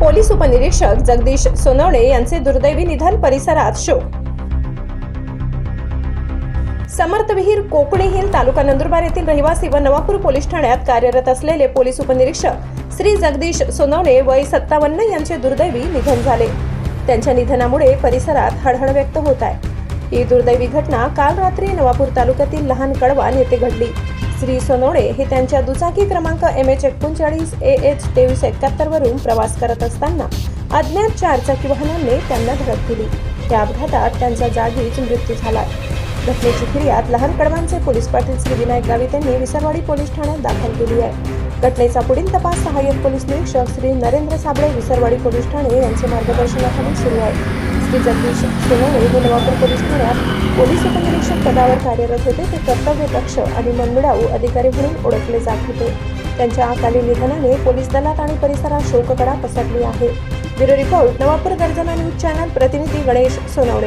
Police उपनिरीक्षक जगदीश सोनवणे यांचे दुर्दैवी निधन परिसरात शोक. समर्थविहीर कोकणी हिल तालुका नंदुरबार येथील रहिवासी व नवापूर पोलीस ठाण्यात कार्यरत असलेले पोलीस उपनिरीक्षक श्री जगदीश सोनवणे वय सत्तावन्न यांचे दुर्दैवी निधन झाले. त्यांच्या निधनामुळे परिसरात हळहळ व्यक्त होत आहे. ही दुर्दैवी घटना काल रात्री नवापूर तालुक्यातील लहान कडवान येथे घडली. श्री सोनोडे हे त्यांच्या दुचाकी क्रमांक एम एच एकोणचाळीस ए एच तेवीस एकाहत्तर वरून प्रवास करत असताना अज्ञात चारचाकी वाहनाने त्यांना धडक दिली. त्या अपघातात त्यांचा जागीच मृत्यू झाला घटनेची फिर्याद लहान कडवांचे पोलीस पाटील श्री विनायक गावित यांनी विसरवाडी पोलीस ठाण्यात दाखल केली आहे. घटनेचा पुढील तपास सहाय्यक पोलीस निरीक्षक श्री नरेंद्र साबळे विसरवाडी पोलीस ठाणे यांचे मार्गदर्शनाखाली सुरू आहे. श्री जगदीश सोनवणे हे नवापूर पोलीस ठाण्यात पोलीस उपनिरीक्षक पदावर कार्यरत होते. ते कर्तव्य दक्ष आणि मनमिडाऊ अधिकारी म्हणून ओळखले जात होते. त्यांच्या अकाली निधनाने पोलीस दलात आणि परिसरात शोककडा पसरली आहे. ब्युरो रिपोर्ट नवापूर गर्जना न्यूज चॅनल प्रतिनिधी गणेश सोनवणे.